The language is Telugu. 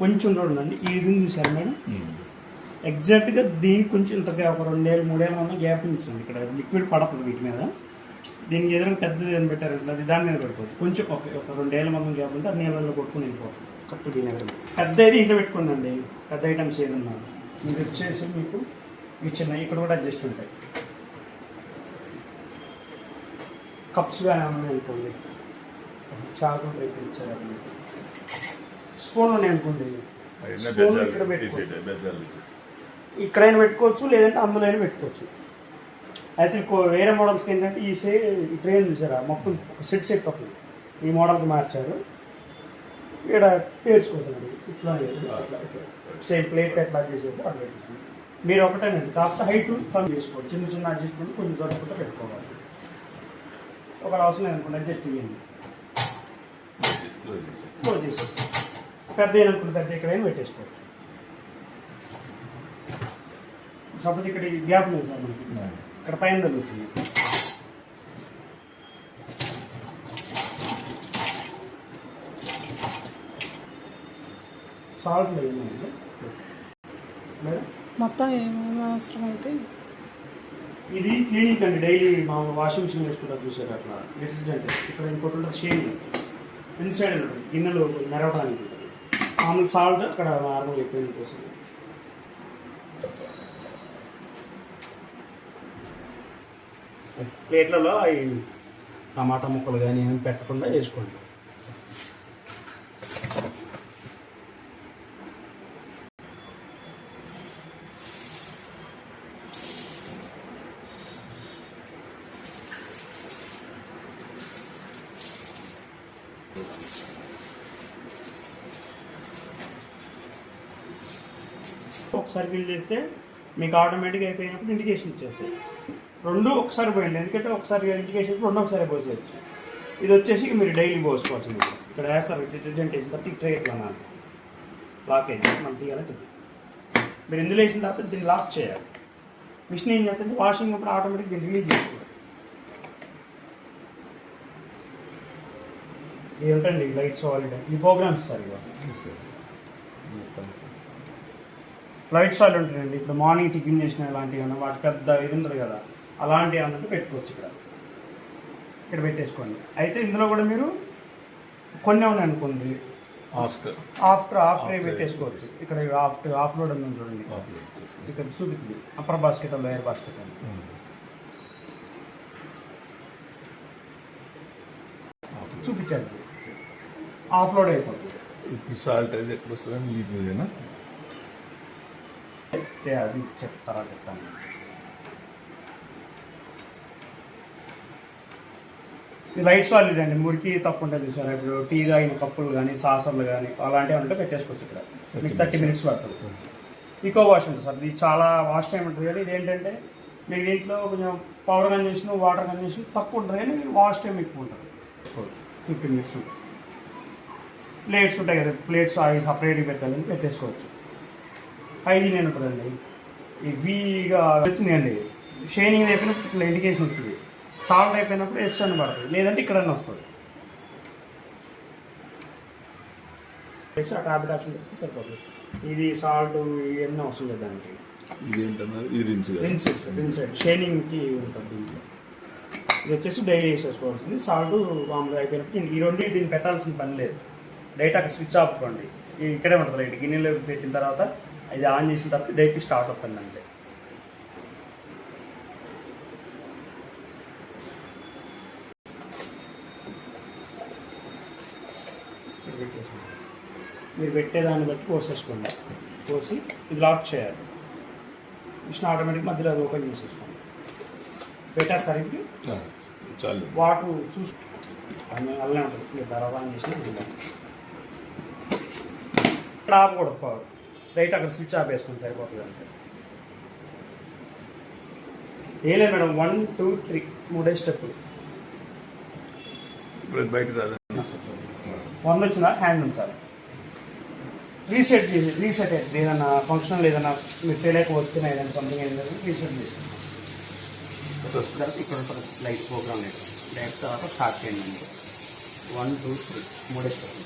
కొంచెం చూడండి ఈ ఇది చూసారు మేడం? ఎగ్జాక్ట్గా దీనికి కొంచెం ఇంత ఒక రెండేళ్ళు మూడేళ్ళు ఉన్న గ్యాప్ ఉంచండి ఇక్కడ లిక్విడ్ పడుతుంది వీటి మీద. దీనికి ఎదురు పెద్దది ఏదైనా పెట్టారంటే అది దాని మీద పడిపోతుంది. కొంచెం ఒక ఒక రెండేళ్ళ మందం గ్యాప్ ఉంటే అది నీళ్ళలో కొట్టుకుని వెళ్ళిపోతుంది. కప్పు దీని పెద్ద ఇది ఇంట్లో పెట్టుకోండి పెద్ద ఐటమ్స్ ఏదన్నా మీకు వచ్చేసి మీకు ఈ చిన్న ఇక్కడ కూడా అడ్జస్ట్ ఉంటాయి. కప్స్ కానీ ఉన్నాయి అనుకోండి. చాకు రేపు ఇచ్చారు స్పూన్ ఉన్నాయి అనుకోండి. స్పూన్ ఇక్కడ పెట్టుకోండి ఇక్కడైనా పెట్టుకోవచ్చు లేదంటే అందులో అయినా పెట్టుకోవచ్చు. అయితే వేరే మోడల్స్కి ఏంటంటే ఈ సే ఈ ట్రైన్ చూసారా? మొత్తం ఒక సెట్ సెట్ అవుతుంది ఈ మోడల్కి మార్చారు. ఇక్కడ పేర్చుకోవచ్చు ఇట్లా సేమ్ ప్లేట్ ఎట్లా చేసేసి అట్లా మీరు ఒకటేనండి. కాకపోతే హైట్ తను చేసుకోవచ్చు చిన్న చిన్న అడ్జస్ట్మెంట్ కొంచెం దొరకకుండా పెట్టుకోవాలి. ఒక అవసరం అనుకోండి అడ్జస్ట్ ఇవ్వండి క్లోజ్ పెద్ద అనుకుంటే పెద్ద ఎక్కడైనా పెట్టేసుకోవచ్చు? సపోజ్ ఇక్కడ గ్యాప్ లేదు సార్ మనకి. ఇక్కడ పైన తగ్గుతుంది. సాల్ట్ లేదు మొత్తం ఏమేమి అవసరం అయితే? ఇది క్లీనిక్ అండి డైలీ మా వాషింగ్ మిషన్ వేసుకుంటారు చూసారు అట్లా. డిటర్జెంట్ ఇక్కడ ఇంకోటి ఉంటుంది షేడ్ ఇన్సైడ్ ఉంటుంది గిన్నెలు మెరవడానికి ఉంటుంది. మామూలు సాల్ట్ అక్కడ నార్మల్ ఎక్కువ కోసం. ప్లేట్లలో ఈ టమాటా ముక్కలు కానీ ఏమి పెట్టకుండా వేసుకోండి. ఒకసారి ఫిల్ చేస్తే మీకు ఆటోమేటిక్గా అయిపోయినప్పుడు ఇండికేషన్ ఇచ్చేస్తాయి. రెండు ఒకసారి పోయండి. ఎందుకంటే ఒకసారి ఇండికేషన్ రెండు ఒకసారి పోసేయచ్చు. ఇది వచ్చేసి మీరు డైలీ పోసుకోవచ్చు మీరు. ఇక్కడ వేస్తారు డిటర్జెంట్ వేసిన తర్వాత ట్రే ఎట్లా లాక్ అయింది మనం తీయాలంటే మీరు ఇందులో వేసిన తర్వాత దీన్ని లాక్ చేయాలి. మిషన్ ఏం చేస్తుంది? వాషింగ్ అప్పుడు ఆటోమేటిక్ దీన్ని రిలీజ్ చేసుకోవాలి. ఏంటండి లైట్స్ సాలిడ్. ఈ ప్రోగ్రామ్స్ సార్ ఇవ్వాలి లైట్ సాయిల్ ఉంటుందండి. ఇప్పుడు మార్నింగ్ టిఫిన్ చేసిన ఇలాంటివి వాటి పెద్ద ఇది ఉంటుంది కదా అలాంటివి అన్నట్టు పెట్టుకోవచ్చు ఇక్కడ. ఇక్కడ పెట్టేసుకోండి. అయితే ఇందులో కూడా మీరు కొన్ని ఉన్నాయి అనుకోండి. ఆఫ్టర్. ఆఫ్టర్ పెట్టేసుకోవచ్చు ఇక్కడ ఆఫ్టర్ ఆఫ్ లోడ్ ఉంది చూడండి. ఇక్కడ చూపించింది. అప్పర్ బాస్కెట్ లోయర్ బాస్కెట్ అని చూపించాలి ఆఫ్ లోడ్ అయిపోతుంది. ఇప్పుడు సాల్ట్ అయితే ఎక్కడ వస్తుందని ఈ అయితే అది చెప్తారా చెప్తాను. ఇది లైట్ సాలిడ్ అండి మురికి తక్కువ ఉంటుంది సార్ ఇప్పుడు టీ తాగిన కప్పులు కానీ సాసర్లు కానీ అలాంటివి ఉంటే పెట్టేసుకోవచ్చు ఇక్కడ. మీకు థర్టీ మినిట్స్ పడుతుంది. ఈకో వాష్ ఉంటుంది సార్ ఇది చాలా వాష్ టైం ఉంటుంది కానీ ఇదేంటంటే మీకు దీంట్లో కొంచెం పవర్ కంజెషన్ వాటర్ కంజెషన్ తక్కువ ఉంటుంది కానీ వాష్ టైం ఎక్కువ ఉంటుంది. Fifteen minutes. ప్లేట్స్ ఉంటాయి కదా ప్లేట్స్ అవి సపరేట్గా పెట్టాలని పెట్టేసుకోవచ్చు. హైజీన్ అని ఉంటుందండి ఇవిగా వచ్చిందండి షైనింగ్ అయిపోయినప్పుడు ఇట్లా ఇండికేషన్ వస్తుంది. సాల్ట్ అయిపోయినప్పుడు ఎస్ అని పడుతుంది. లేదంటే ఇక్కడన్నా వస్తుంది. వేసి ఆ టాబ్లెట్ ఆప్షన్ పెడితే సరిపోతుంది. ఇది సాల్ట్ ఇవన్నీ అవసరం లేదు దానికి. ఈ షైనింగ్కి ఉంటుంది దీంట్లో. ఇది వచ్చేసి డైలీ వేసేసుకోవాల్సింది సాల్ట్ మామూలుగా అయిపోయినప్పుడు ఈ రెండు దీన్ని పెట్టాల్సిన పని లేదు. డైరెక్ట్ అక్కడ స్విచ్ ఆపుకోండి ఇక్కడే ఉంటుంది లైట్. గిన్నెలో పెట్టిన తర్వాత ఇది ఆన్ చేసిన తర్వాత డైరెక్ట్ స్టార్ట్ అవుతుంది అంతే. మీరు పెట్టేదాన్ని బట్టి పోసేసుకోండి పోసి ఇది లాక్ చేయాలి. మిషన్ ఆటోమేటిక్ మధ్యలో అది ఓపెన్ చేసేసుకోండి. ఇప్పుడు ఆ, చాలు. వాటర్ చూసి అది అలానే ఉంటుంది. మీరు తర్వాత ఆన్ చేసిన ఇక్కడ ఆపకూడదు పవర్ రైట్ అక్కడ స్విచ్ ఆఫ్ వేసుకొని సరిపోతుంది అంతే. ఏ లేదు మేడం వన్ టూ త్రీ మూడే స్టెప్పులు వన్ వచ్చినా హ్యాండ్ ఉంచాలి. రీసెట్ చేసి రీసెట్ అవుతుంది ఏదైనా ఫంక్షన్ ఏదైనా మీరు తెలియక వచ్చిన ఏదైనా సంథింగ్ ఏదైనా రీసెట్ చేసి. ఇక్కడ లైట్ ప్రోగ్రామ్ లైట్ లైట్ తర్వాత స్టార్ట్ చేయండి. వన్ టూ త్రీ మూడే స్టెప్